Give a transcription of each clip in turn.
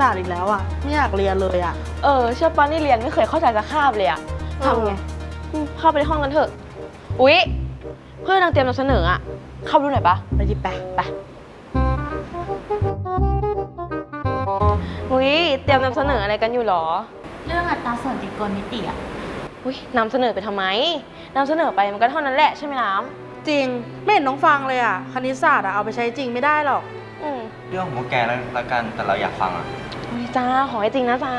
ศาสตร์อีกแล้วอะ ไม่อยากเรียนเลยอะ เออเชื่อปะนี่เรียนไม่เคยเข้าใจสักคาบเลยอะเออทำไงอืมเข้าไปในห้องกันเถอะ อุ๊ย เพื่อนนางเตรียมนำเสนออะเข้าไปดูหน่อยปะ ไปดิแปะไป อุ๊ย เตรียมนำเสนออะไรกันอยู่หรอ เรื่องอัตราส่วนตรีโกณมิติอะอุ๊ยนำเสนอไปทำไมนำเสนอไปมันก็เท่านั้นแหละใช่ไหมน้จริง ไม่เห็นน้องฟังเลยอะ คณิตศาสตร์อะเอาไปใช้จริงไม่ได้หรอกำอืม เรื่องของพวกแกแล้วละกันแต่เราอยากฟังอะ อุ๊ยจ้า ขอให้จริงนะจ้า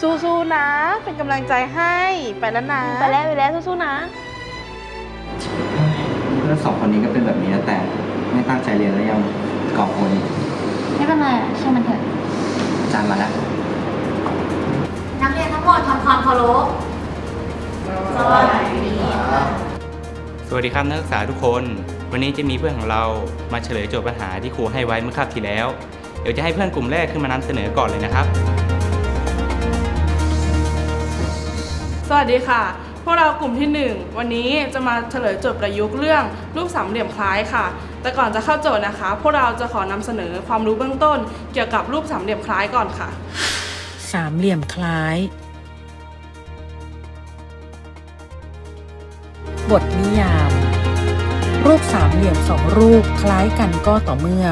สู้ๆนะ เป็นกำลังใจให้ ไปแล้วนะ ไปแล้วไปแล้วสู้ๆนะ เพื่อนสองคนนี้ก็เป็นแบบนี้นะแต่ไม่ตั้งใจเรียนแล้วยังก่อกวนอีกไม่เป็นไรอะช่างมันเถอะ อาจารย์มาแล้ว นักเรียนทั้งหมดทำความเคารพสวัสดีค่ะ สวัสดีครับนักศึกษาทุกคน วันนี้จะมีเพื่อนของเรามาเฉลยโจทย์ปัญหาที่ครูให้ไว้เมื่อคาบที่แล้ว เดี๋ยวจะให้เพื่อนกลุ่มแรกขึ้นมานำเสนอก่อนเลยนะครับ สวัสดีค่ะ พวกเรากลุ่มที่ 1 วันนี้จะมาเฉลยโจทย์ประยุกต์เรื่องรูปสามเหลี่ยมคล้ายค่ะ แต่ก่อนจะเข้าโจทย์นะคะ พวกเราจะขอนำเสนอความรู้เบื้องต้น เกี่ยวกับรูปสามเหลี่ยมคล้ายก่อนค่ะ สามเหลี่ยมคล้าย บทนิยาม รูปสามเหลี่ยมสองรูปคล้ายกันก็ต่อเมื่อ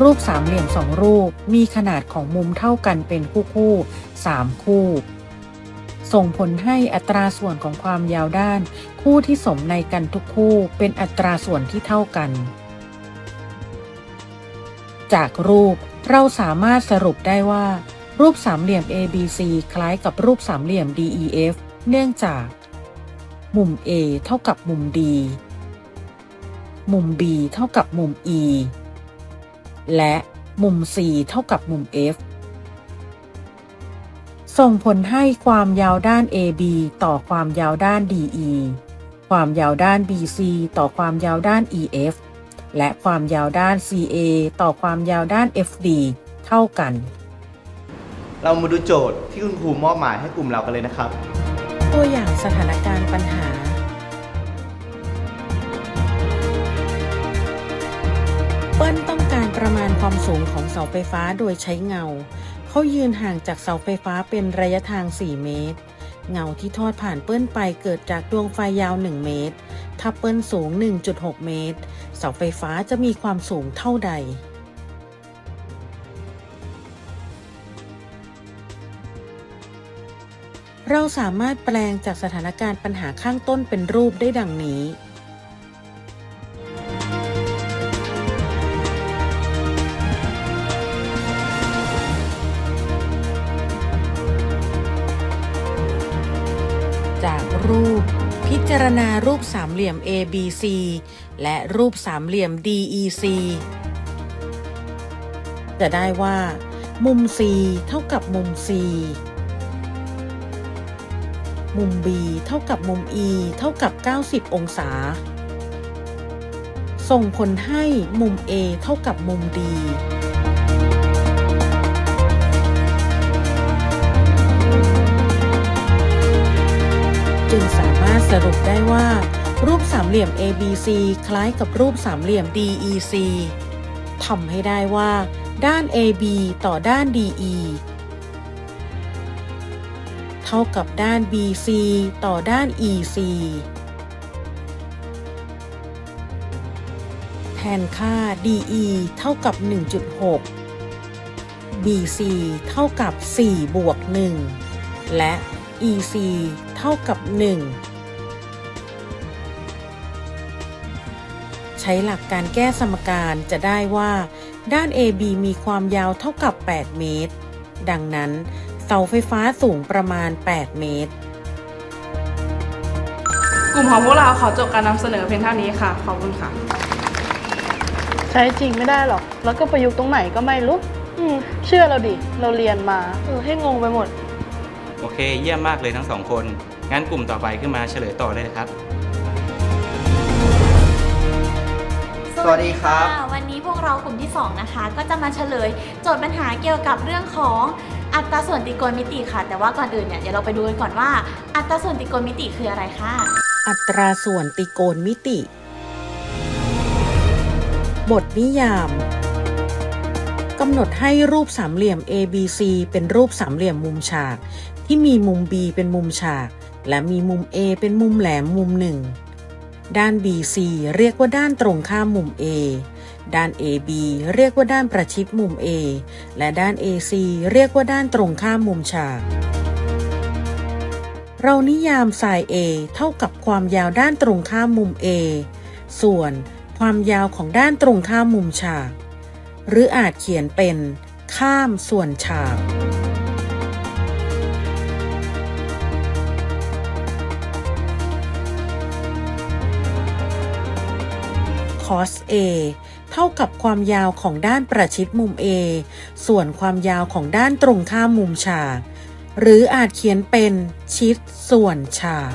รูปสามเหลี่ยมสองรูปมีขนาดของมุมเท่ากันเป็นคู่คู่ๆสามคู่ ส่งผลให้อัตราส่วนของความยาวด้าน คู่ที่สมในกันทุกคู่เป็นอัตราส่วนที่เท่ากัน จากรูปเราสามารถสรุปได้ว่า รูปสามเหลี่ยม ABC คล้ายกับรูปสามเหลี่ยม DEF เนื่องจาก มุม A เท่ากับมุม D มุม B เท่ากับมุม E และมุม C เท่ากับมุม F ส่งผลให้ความยาวด้าน AB ต่อความยาวด้าน DE ความยาวด้าน BC ต่อความยาวด้าน EF และความยาวด้าน CA ต่อความยาวด้าน FD เท่ากัน เรามาดูโจทย์ที่คุณครูมอบหมายให้กลุ่มเรากันเลยนะครับ ตัวอย่างสถานการณ์ปัญหา ประมาณความสูงของเสาไฟฟ้าโดยใช้เงา เขายืนห่างจากเสาไฟฟ้าเป็นระยะทาง 4 เมตร เงาที่ทอดผ่านเปิ้ลไปเกิดจากดวงไฟยาว 1 เมตร ถ้าเปิ้ลสูง 1.6 เมตร เสาไฟฟ้าจะมีความสูงเท่าใดเราสามารถแปลงจากสถานการณ์ปัญหาข้างต้นเป็นรูปได้ดังนี้ ปสามเหลี่ยม ABC และรูปสามเหลี่ยม DEC จะได้ว่า มุม C เท่ากับมุม C มุม B เท่ากับมุม E เท่ากับ 90 องศา ส่งผลให้มุม A เท่ากับมุม D จึงสา สรุปได้ว่า รูปสามเหลี่ยม ABC คล้ายกับรูปสามเหลี่ยม DEC ทำให้ได้ว่า ด้าน AB ต่อด้าน DE เท่ากับด้าน BC ต่อด้าน EC แทนค่า DE เท่ากับ 1.6 BC เท่ากับ 4 บวก 1 และ EC เท่ากับ 1 ช้หลักการแก้สมการจะได้ว่า ด้าน AB มีความยาวเท่ากับ 8 เมตร ดังนั้น เสาไฟฟ้าสูงประมาณ 8 เมตร กลุ่มของพวกเราขอจบการนำเสนอเพียงเท่านี้ค่ะ ขอบคุณค่ะ ใช้จริงไม่ได้หรอก แล้วก็ประยุกต์ตรงไหนก็ไม่รู้อืมเชื่อเราดิ เราเรียนมาเออให้งงไปหมด โอเค เยี่ยมมากเลยทั้งสองคน งั้นกลุ่มต่อไปขึ้นมาเฉลยต่อเลยนะครับ สวัสดีครับะวันนี้พวกเรากลุ่มที่ 2 นะคะ ก็จะมาเฉลยโจทย์ปัญหาเกี่ยวกับเรื่องของอัตราส่วนตรีโกณมิติค่ะ แต่ว่าก่อนอื่นเนี่ยเดี๋ยวเราไปดูกันก่อนว่า อัตราส่วนตรีโกณมิติคืออะไรค่ะ อัตราส่วนตรีโกณมิติ บทนิยามกำหนดให้รูปสามเหลี่ยม ABC เป็นรูปสามเหลี่ยมมุมฉาก ที่มีมุม B เป็นมุมฉาก และมีมุม A เป็นมุมแหลมมุมหนึ่ง ด้าน BC เรียกว่าด้านตรงข้ามมุม A ด้าน AB เรียกว่าด้านประชิดมุม A และด้าน AC เรียกว่าด้านตรงข้ามมุมฉาก เรานิยาม sin A เท่ากับความยาวด้านตรงข้ามมุม A ส่วนความยาวของด้านตรงข้ามมุมฉาก หรืออาจเขียนเป็นข้ามส่วนฉาก cos A เท่ากับความยาวของด้านประชิดมุม A ส่วนความยาวของด้านตรงข้ามมุมฉาก หรืออาจเขียนเป็นชิดส่วนฉาก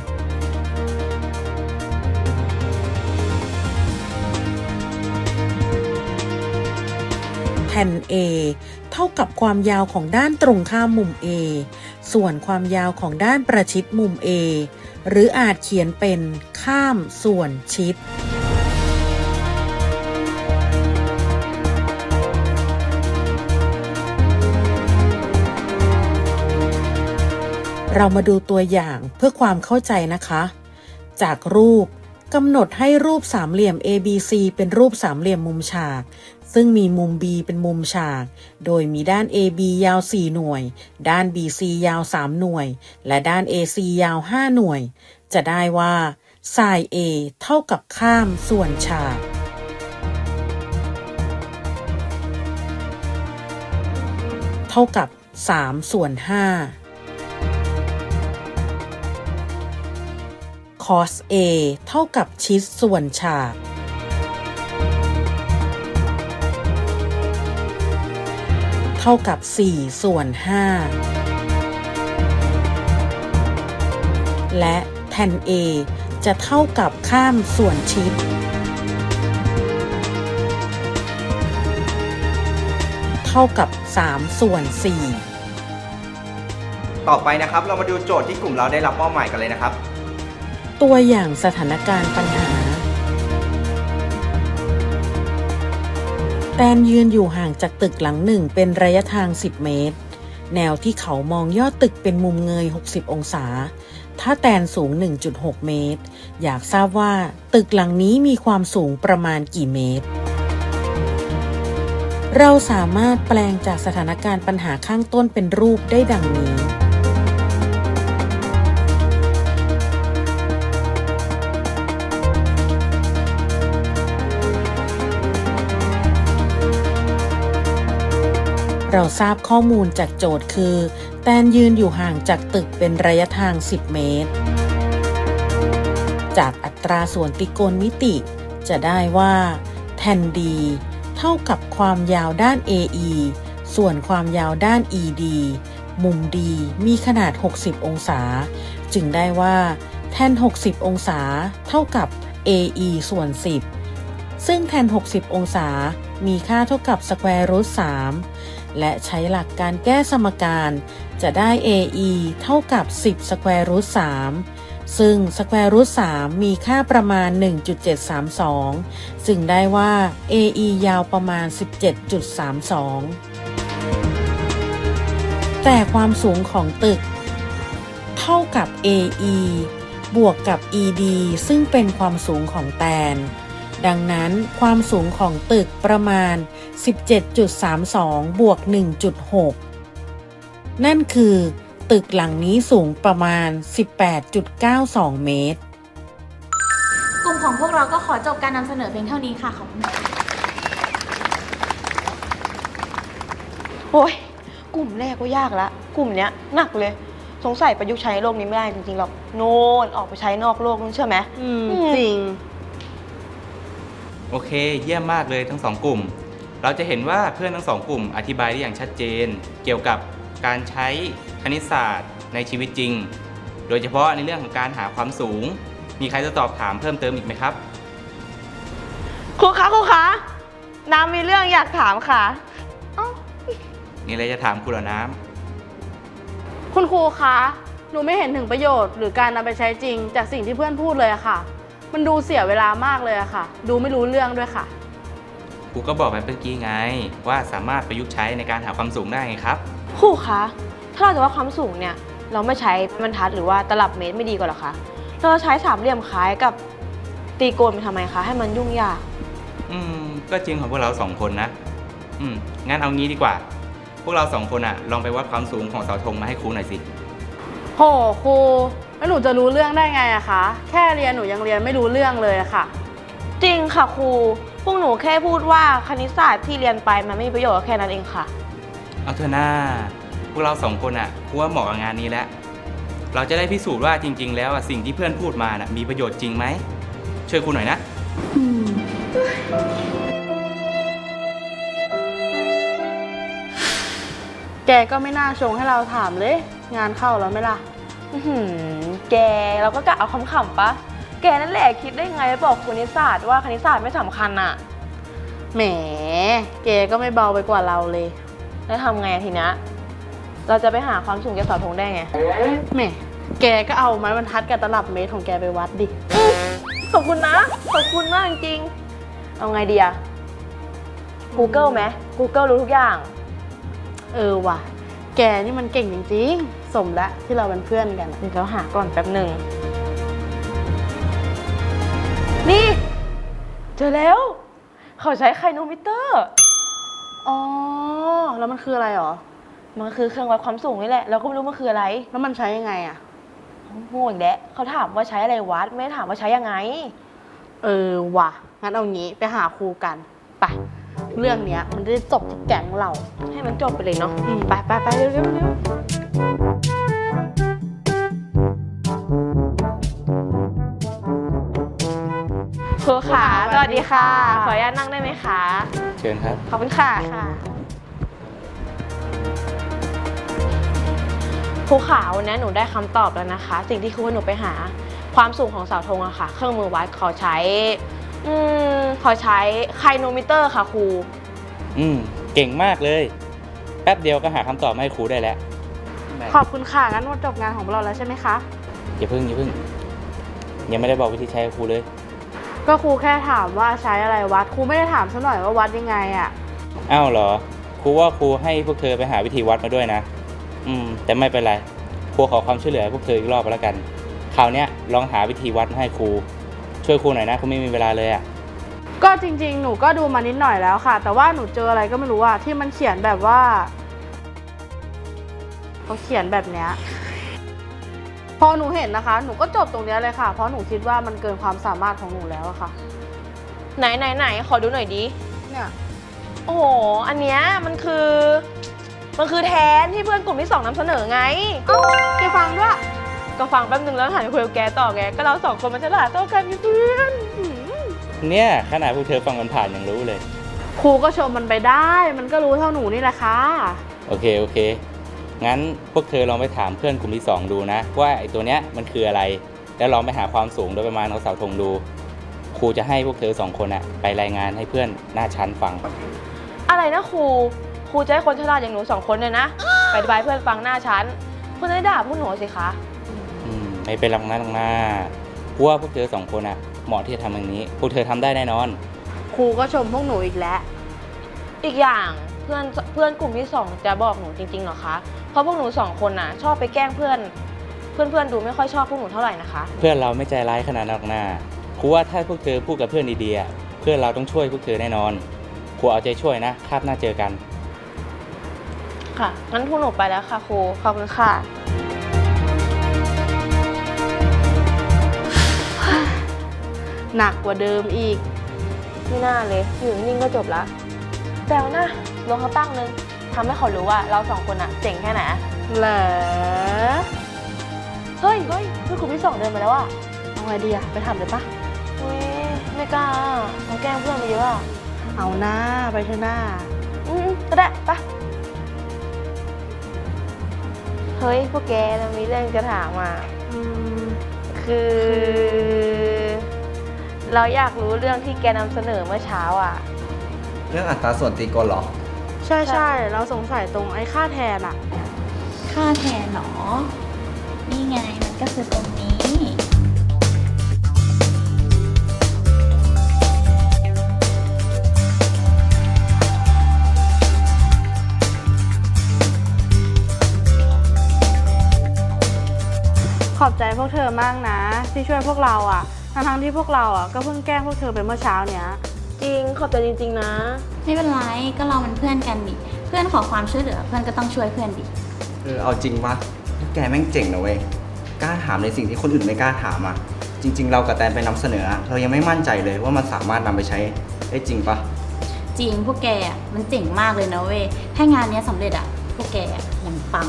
แผ่น A เท่ากับความยาวของด้านตรงข้ามมุม A ส่วนความยาวของด้านประชิดมุม A หรืออาจเขียนเป็นข้ามส่วนชิด เรามาดูตัวอย่างเพื่อความเข้าใจนะคะ จากรูปกำหนดให้รูปสามเหลี่ยม ABC เป็นรูปสามเหลี่ยมมุมฉาก ซึ่งมีมุม B เป็นมุมฉาก โดยมีด้าน AB ยาว 4 หน่วย ด้าน BC ยาว 3 หน่วย และด้าน AC ยาว 5 หน่วย จะได้ว่า sin A เท่ากับข้ามส่วนฉากเท่ากับ3ส่วน5 cos A เท่ากับชิดส่วนฉากเท่ากับ 4 ส่วน 5 และแทน A จะเท่ากับข้ามส่วนชิด เท่ากับ 3 ส่วน 4 ต่อไปนะครับ เรามาดูโจทย์ที่กลุ่มเราได้รับมอบหมายกันเลยนะครับ ตัวอย่างสถานการณ์ปัญหา แตนยืนอยู่ห่างจากตึกหลังหนึ่งเป็นระยะทาง 10 เมตร แนวที่เขามองยอดตึกเป็นมุมเงย 60 องศา ถ้าแตนสูง 1.6 เมตร อยากทราบว่าตึกหลังนี้มีความสูงประมาณกี่เมตร เราสามารถแปลงจากสถานการณ์ปัญหาข้างต้นเป็นรูปได้ดังนี้ เราทราบข้อมูลจากโจทย์คือ แตนยืนอยู่ห่างจากตึกเป็นระยะทาง 10 เมตร จากอัตราส่วนติโกณมิติ จะได้ว่าแทนดี เท่ากับความยาวด้าน AE ส่วนความยาวด้าน ED มุมดีมีขนาด 60 องศา จึงได้ว่า แทน 60 องศา เท่ากับ AE ส่วน 10 ซึ่งแทน 60 องศา มีค่าเท่ากับสแควร์รูท3 และใช้หลักการแก้สมการ จะได้ AE เท่ากับ 10สแควร์รูท3ซึ่งสแควร์รูท3มีค่าประมาณ 1.732 ซึ่งได้ว่า AE ยาวประมาณ 17.32 แต่ความสูงของตึก เท่ากับ AE บวกกับ ED ซึ่งเป็นความสูงของแตน ดังนั้นความสูงของตึกประมาณ 17.32 บวก 1.6 นั่นคือ ตึกหลังนี้สูงประมาณ 18.92 เมตร กลุ่มของพวกเราก็ขอจบการนำเสนอเพียงเท่านี้ค่ะ ขอบคุณค่ะโอ้ยกลุ่มแรกก็ยากละ กลุ่มเนี้ยหนักเลย สงสัยประยุกต์ใช้ในโลกนี้ไม่ได้จริงๆหรอก โน่นออกไปใช้นอกโลกนู่นใช่ไหมอืมอืมจริง โอเค เยี่ยมมากเลยทั้งสองกลุ่ม เราจะเห็นว่าเพื่อนทั้งสองกลุ่มอธิบายได้อย่างชัดเจน เกี่ยวกับการใช้คณิตศาสตร์ในชีวิตจริง โดยเฉพาะในเรื่องของการหาความสูง มีใครจะตอบถามเพิ่มเติมอีกไหมครับ ครูคะครูคะน้ำมีเรื่องอยากถามค่ะ มีอะไรจะถามครูเหรอน้ำ คุณครูคะ หนูไม่เห็นถึงประโยชน์ หรือการนำไปใช้จริงจากสิ่งที่เพื่อนพูดเลยอะค่ะ มันดูเสียเวลามากเลยอะค่ะ ดูไม่รู้เรื่องด้วยค่ะ ครูก็บอกไปเมื่อกี้ไง ว่าสามารถประยุกต์ใช้ในการหาความสูงได้ไงครับ ครูคะ ถ้าเราจะว่าความสูงเนี่ย เราไม่ใช้บรรทัดหรือว่าตลับเมตรไม่ดีกว่าเหรอคะ เราใช้สามเหลี่ยมคล้ายกับตีโกนไปทำไมคะ ให้มันยุ่งยาก อืม ก็จริงของพวกเราสองคนนะ อืม งั้นเอางี้ดีกว่า พวกเราสองคนอะลองไปวัดความสูงของเสาธงมาให้ครูหน่อยสิ โหครู แล้วหนูจะรู้เรื่องได้ไงอะคะ แค่เรียนหนูยังเรียนไม่รู้เรื่องเลยอะค่ะ จริงค่ะครู พวกหนูแค่พูดว่าคณิตศาสตร์ที่เรียนไปมันไม่มีประโยชน์ก็แค่นั้นเองค่ะ เอาเถอะหน้า พวกเราสองคนอะครูว่าเหมาะกับงานนี้แล้ว เราจะได้พิสูจน์ว่าจริง ๆ แล้วอะสิ่งที่เพื่อนพูดมานะมีประโยชน์จริงไหม ช่วยครูหน่อยนะ แกก็ไม่น่าชงให้เราถามเลย งานเข้าแล้วไหมล่ะ อื้อหือแกเราก็กะเอาคำๆปะ แกนั่นแหละคิดได้ไงไปบอกคณิตศาสตร์ว่าคณิตศาสตร์ไม่สำคัญอะแหม แกก็ไม่เบาไปกว่าเราเลย แล้วทำไงอะทีเนี้ยเราจะไปหาความสูงจากเสาธงได้ไง แหม แกก็เอาไม้บรรทัดกับตลับเมตรของแกไปวัดดิ ขอบคุณนะ ขอบคุณมากจริงๆเอาไงดีอะ Google ไหม Google รู้ทุกอย่าง เออว่ะ แกนี่มันเก่งจริงๆ สมแล้วที่เราเป็นเพื่อนกันอะเดี๋ยวเราหาก่อนแป๊บหนึ่ง นี่ เจอแล้ว เขาใช้ไคโนมิเตอร์ อ๋อ แล้วมันคืออะไรหรอ มันคือเครื่องวัดความสูงนี่แหละ เราก็ไม่รู้มันคืออะไร แล้วมันใช้ยังไงอะโง่อีกแล้วเขาถามว่าใช้อะไรวัด ไม่ได้ถามว่าใช้ยังไง เออว่ะ งั้นเอางี้ไปหาครูกันไปเรื่องเนี้ยมันได้จบที่แก๊งเรา ให้มันจบไปเลยเนาะอืมไปไปไปเร็วเร็วเร็ว ครูขาสวัสดีค่ะ ขออนุญาตนั่งได้ไหมคะ เชิญครับ ขอบคุณค่ะครูขาวันนี้หนูได้คำตอบแล้วนะคะ สิ่งที่ครูให้หนูไปหา ความสูงของเสาธงอะค่ะ เครื่องมือวัดขอใช้อืมขอใช้ไคโนมิเตอร์ค่ะครู อืม เก่งมากเลย แป๊บเดียวก็หาคำตอบมาให้ครูได้แล้ว ขอบคุณค่ะงั้นหมดจบงานของเราแล้วใช่ไหมคะ อย่าพึ่งอย่าพึ่งยังไม่ได้บอกวิธีใช้กับครูเลย ก็ครูแค่ถามว่าใช้อะไรวัดครูไม่ได้ถามซะหน่อยว่าวัดยังไงอะอ้าวเหรอครูว่าครูให้พวกเธอไปหาวิธีวัดมาด้วยนะ อืม แต่ไม่เป็นไรครูขอความช่วยเหลือพวกเธออีกรอบก็แล้วกันคราวเนี้ยลองหาวิธีวัดมาให้ครู ช่วยครูหน่อยนะครูไม่มีเวลาเลยอะก็จริง ๆ หนูก็ดูมานิดหน่อยแล้วค่ะ แต่ว่าหนูเจออะไรก็ไม่รู้อะที่มันเขียนแบบว่าเขาเขียนแบบเนี้ยพ อหนูเห็นนะคะ หนูก็จบตรงเนี้ยเลยค่ะ เพราะหนูคิดว่ามันเกินความสามารถของหนูแล้วอะค่ะ ไหนไหนไหนขอดูหน่อยดิ เนี่ย โอ้โห อันเนี้ยมันคือ มันคือแทนที่เพื่อนกลุ่มที่สองนำเสนอไง เอ้าแกฟังด้วย ก็ฟังแป๊บนึงแล้วหันไปคุยกับแกต่อไง ก็เราสองคนมันฉลาดเท่ากันไงเพื่อนหืมเนี่ยขนาดพวกเธอฟังมันผ่านยังรู้เลย ครูก็ชมมันไปได้ มันก็รู้เท่าหนูนี่แหละค่ะ โอเค โอเค งั้นพวกเธอลองไปถามเพื่อนกลุ่มที่ 2 ดูนะ ว่าไอ้ตัวเนี้ยมันคืออะไร แล้วลองไปหาความสูงโดยประมาณของเสาธงดู ครูจะให้พวกเธอสองคนอะไปรายงานให้เพื่อนหน้าชั้นฟัง อะไรนะครู ครูจะให้คนฉลาดอย่างหนูสองคนเนี่ยนะ ไปอธิบายให้เพื่อนฟังหน้าชั้นเพื่อนจะได้ด่าพวกหนูสิคะ อืมไม่เป็นหรอกนะหรอกนะครูว่าพวกเธอสองคนอะเหมาะที่จะทำอย่างนี้ พวกเธอทำได้แน่นอน ครูก็ชมพวกหนูอีกแล้ว อีกอย่างเพื่อนเพื่อนกลุ่มที่สองจะบอกหนูจริงๆเหรอคะ เพราะพวกหนูสองคนน่ะ ชอบไปแกล้งเพื่อนเพื่อน เพื่อนๆดูไม่ค่อยชอบพวกหนูเท่าไหร่นะคะ เพื่อนเราไม่ใจร้ายขนาดนั้นหรอกนะครูว่าถ้าพวกเธอพูดกับเพื่อนดีๆอะเพื่อนเราต้องช่วยพวกเธอแน่นอนครูเอาใจช่วยนะคาบหน้าเจอกัน ค่ะ งั้นพวกหนูไปแล้วค่ะครู ขอบคุณค่ะ หนักกว่าเดิมอีก ไม่น่าเลย อยู่นิ่งๆก็จบละแต่เอานะลงเขาตั้งนึง ทำให้เขารู้ว่าเราสองคนอะเจ๋งแค่ไหนเหรอเฮ้ยเฮ้ยเพื่อนกลุ่มที่สองเดินมาแล้วอะเอาไงดีอะไปทำเลยปะอุ้ยไม่กล้าเราแกล้งเพื่อนไปเยอะอะเอาหน้าไปเถอะหน้าอืมก็ได้ปะเฮ้ยพวกแกเรามีเรื่องจะถามอะอืมคือ เราอยากรู้เรื่องที่แกนำเสนอเมื่อเช้าอะ เรื่องอัตราส่วนตีกลเหรอ ใช่ใช่เราสงสัยตรงไอ้ค่าแทนอะค่าแทนหนอ นี่ไงมันก็คือตรงนี้ ขอบใจพวกเธอมากนะ ที่ช่วยพวกเราอะทั้งที่พวกเราอะก็เพิ่งแกล้งพวกเธอไปเมื่อเช้าเนี้ย ริงขอบใจจริง ๆ นะ ไม่เป็นไรก็เราเป็นเพื่อนกันดิเพื่อนขอความช่วยเหลือ เพื่อนก็ต้องช่วยเพื่อนดิเออเอาจริงปะแกแม่งเจ๋งนะเว้ยกล้าถามในสิ่งที่คนอื่นไม่กล้าถามอะจริง ๆ เรากับแตนไปนำเสนออะเรายังไม่มั่นใจเลยว่ามันสามารถนำไปใช้ได้จริงปะจริงพวกแกอะมันเจ๋งมากเลยนะเว้ยถ้างานเนี้ยสำเร็จอะพวกแกอะยังปัง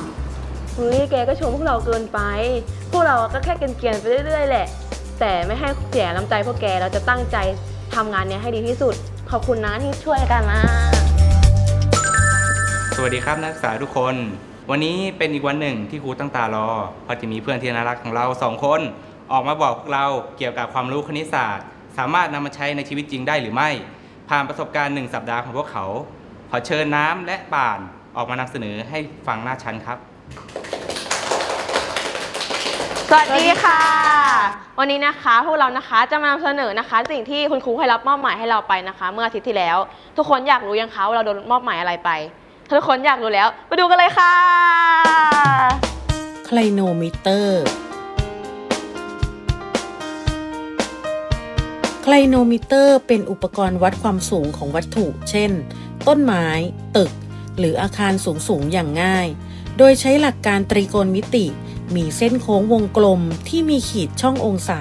เฮ้ยแกก็ชมพวกเราเกินไป พวกเราก็แค่เกรียนๆไปเรื่อยๆแหละ แต่ไม่ให้เสียน้ำใจพวกแกเราจะตั้งใจ ทำงานเนี้ยให้ดีที่สุด ขอบคุณนะที่ช่วยกันนะสวัสดีครับนักศึกษาทุกคน วันนี้เป็นอีกวันหนึ่งที่ครูตั้งตารอเพราะจะมีเพื่อนที่น่ารักของเราสองคน ออกมาบอกพวกเราเกี่ยวกับความรู้คณิตศาสตร์ สามารถนำมาใช้ในชีวิตจริงได้หรือไม่ ผ่านประสบการณ์หนึ่งสัปดาห์ของพวกเขา ขอเชิญน้ำและป่านออกมานำเสนอให้ฟังหน้าชั้นครับ สวัสดีค่ะ วันนี้นะคะพวกเรานะคะจะมานำเสนอนะคะ สิ่งที่คุณครูให้รับมอบหมายให้เราไปนะคะ เมื่ออาทิตย์ที่แล้ว ทุกคนอยากรู้ยังคะว่าเราโดนมอบหมายอะไรไปถ้าทุกคนอยากรู้แล้ว มาดูกันเลยค่ะไคลโนมิเตอร์ไคลโนมิเตอร์เป็นอุปกรณ์วัดความสูงของวัตถุ เช่น ต้นไม้ ตึก หรืออาคารสูงๆอย่างง่าย โดยใช้หลักการตรีโกณมิติ มีเส้นโค้งวงกลมที่มีขีดช่ององศา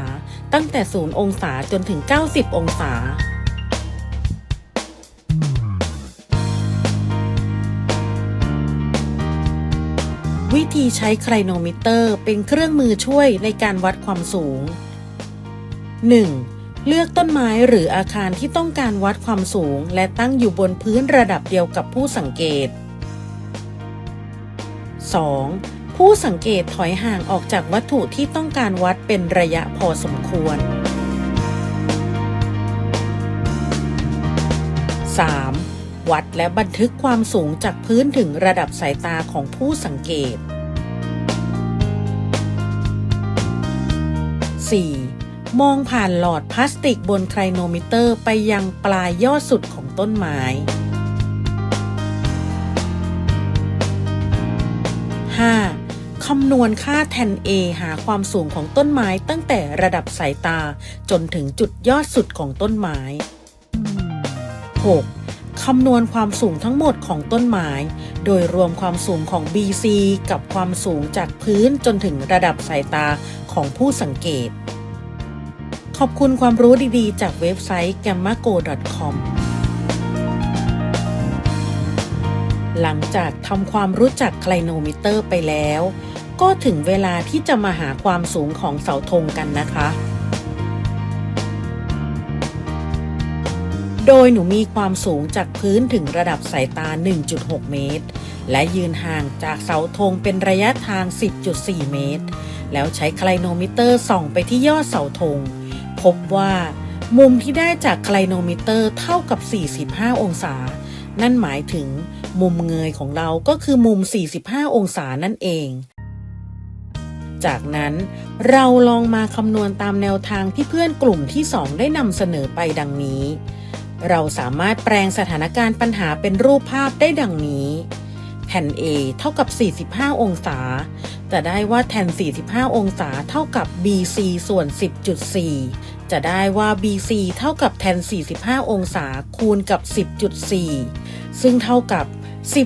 ตั้งแต่ 0 องศาจนถึง 90 องศา วิธีใช้ไคลโนมิเตอร์เป็นเครื่องมือช่วยในการวัดความสูง 1. เลือกต้นไม้หรืออาคารที่ต้องการวัดความสูง และตั้งอยู่บนพื้นระดับเดียวกับผู้สังเกต 2. ผู้สังเกตถอยห่างออกจากวัตถุที่ต้องการวัดเป็นระยะพอสมควร 3. วัดและบันทึกความสูงจากพื้นถึงระดับสายตาของผู้สังเกต 4. มองผ่านหลอดพลาสติกบนไคลโนมิเตอร์ไปยังปลายยอดสุดของต้นไม้ คำนวณค่าแทน A หาความสูงของต้นไม้ตั้งแต่ระดับสายตาจนถึงจุดยอดสุดของต้นไม้ 6. คำนวณความสูงทั้งหมดของต้นไม้ โดยรวมความสูงของ BC กับความสูงจากพื้นจนถึงระดับสายตาของผู้สังเกต ขอบคุณความรู้ดีๆ จากเว็บไซต์ gammago.com หลังจากทำความรู้จักไคลโนมิเตอร์ไปแล้ว ก็ถึงเวลาที่จะมาหาความสูงของเสาธงกันนะคะ โดยหนูมีความสูงจากพื้นถึงระดับสายตา 1.6 เมตร และยืนห่างจากเสาธงเป็นระยะทาง 10.4 เมตร แล้วใช้ไคลโนมิเตอร์ส่องไปที่ยอดเสาธง พบว่ามุมที่ได้จากไคลโนมิเตอร์เท่ากับ 45 องศา นั่นหมายถึงมุมเงยของเราก็คือมุม 45 องศานั่นเอง จากนั้นเราลองมาคำนวณตามแนวทางที่เพื่อนกลุ่มที่ 2 ได้นำเสนอไปดังนี้ เราสามารถแปลงสถานการณ์ปัญหาเป็นรูปภาพได้ดังนี้ แทน A เท่ากับ 45 องศา จะได้ว่าแทน 45 องศาเท่ากับ BC ส่วน 10.4 จะได้ว่า BC เท่ากับแทน 45 องศาคูณกับ 10.4 ซึ่งเท่ากับ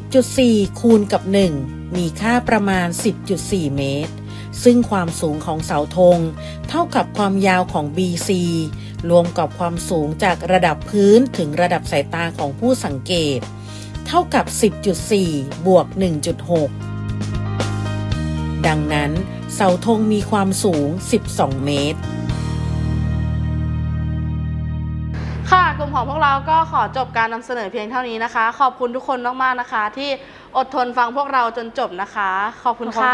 10.4 คูณกับ 1 มีค่าประมาณ 10.4 เมตร ซึ่งความสูงของเสาธง เท่ากับความยาวของ BC รวมกับความสูงจากระดับพื้นถึงระดับสายตาของผู้สังเกต เท่ากับ 10.4 บวก 1.6 ดังนั้น เสาธงมีความสูง 12 เมตรค่ะกลุ่มของพวกเราก็ขอจบการนำเสนอเพียงเท่านี้นะคะ ขอบคุณทุกคนมากๆนะคะ ที่อดทนฟังพวกเราจนจบนะคะ ขอบคุณค่ะ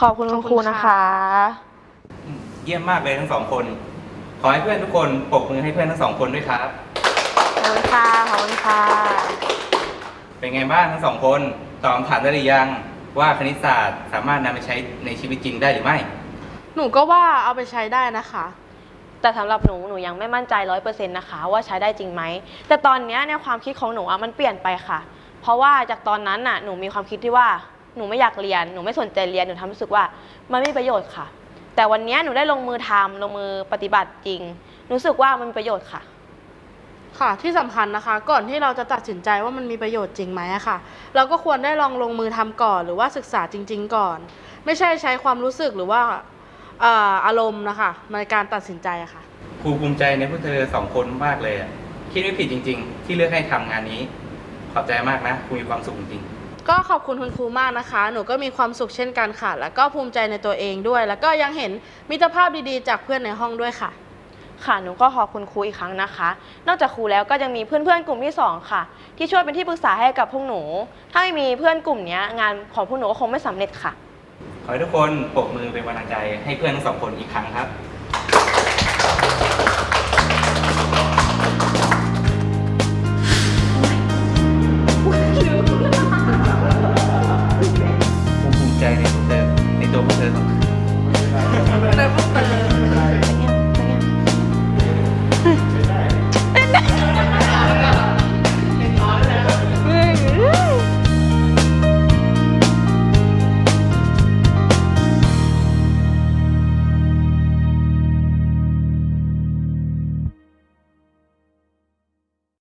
ขอบคุณคุณครูนะคะ เยี่ยมมากเลยทั้งสองคน ขอให้เพื่อนทุกคนปรบมือให้เพื่อนทั้งสองคนด้วยครับ ขอบคุณค่ะ ขอบคุณค่ะ เป็นไงบ้างทั้งสองคนตอบคำถามได้หรือยังว่าคณิตศาสตร์สามารถนำไปใช้ในชีวิตจริงได้หรือไม่ หนูก็ว่าเอาไปใช้ได้นะคะ แต่สำหรับหนูหนูยังไม่มั่นใจร้อยเปอร์เซ็นต์นะคะว่าใช้ได้จริงไหม แต่ตอนเนี้ยในความคิดของหนูอะมันเปลี่ยนไปค่ะ เพราะว่าจากตอนนั้นน่ะหนูมีความคิดที่ว่า หนูไม่อยากเรียน หนูไม่สนใจเรียน หนูทำรู้สึกว่ามันไม่มีประโยชน์ค่ะ แต่วันนี้หนูได้ลงมือทำลงมือปฏิบัติจริง รู้สึกว่ามันมีประโยชน์ค่ะ ค่ะ ที่สำคัญนะคะ ก่อนที่เราจะตัดสินใจว่ามันมีประโยชน์จริงไหมอะค่ะ เราก็ควรได้ลองลงมือทำก่อน หรือว่าศึกษาจริง ๆ ก่อน ไม่ใช่ใช้ความรู้สึกหรือว่าเอ่ออารมณ์นะคะในการตัดสินใจอะค่ะ ครูภูมิใจในพวกเธอสองคนมากเลยอะคิดไม่ผิดจริง ๆ ที่เลือกให้ทำงานนี้ ขอบใจมากนะครูมีความสุขจริงๆ ก็ขอบคุณคุณครูมากนะคะ หนูก็มีความสุขเช่นกันค่ะ แล้วก็ภูมิใจในตัวเองด้วย แล้วก็ยังเห็นมิตรภาพดีๆ จากเพื่อนในห้องด้วยค่ะ ค่ะ หนูก็ขอบคุณครูอีกครั้งนะคะ นอกจากครูแล้วก็ยังมีเพื่อนๆกลุ่มที่สองค่ะ ที่ช่วยเป็นที่ปรึกษาให้กับพวกหนู ถ้าไม่มีเพื่อนกลุ่มเนี้ยงานของพวกหนูก็คงไม่สำเร็จค่ะ ขอให้ทุกคนปรบมือเป็นกำลังใจให้เพื่อนทั้งสองคนอีกครั้งครับ Hamilton.